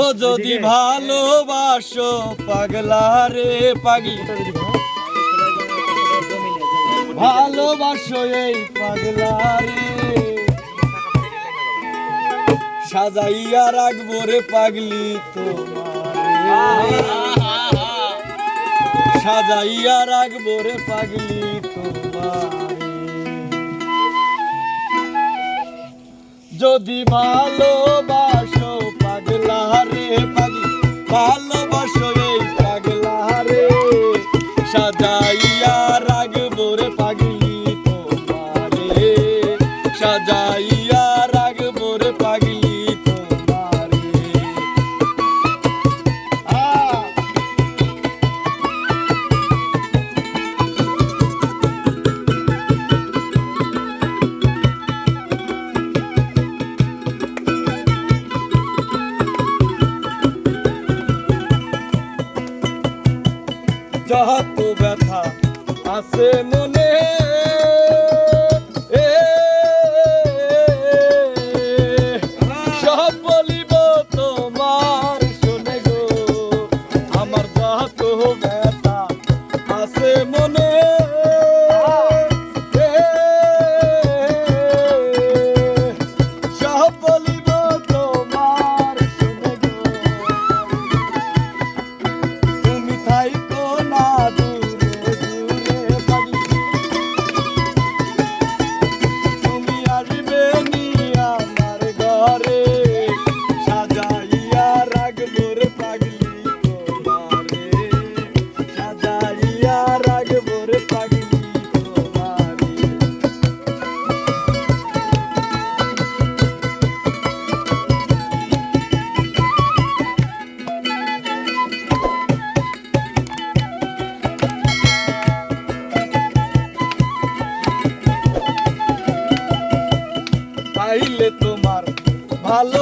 ও যদি ভালোবাসো পাগলা রে পাগলি। ভালোবাসো এই পাগলা রে। সাজাইয়া রাখব রে পাগলি তো সাজাইয়া রাখব রে পাগলি তোমার। যদি ভালোবাস যত ব্যথা আছে মনে Alô!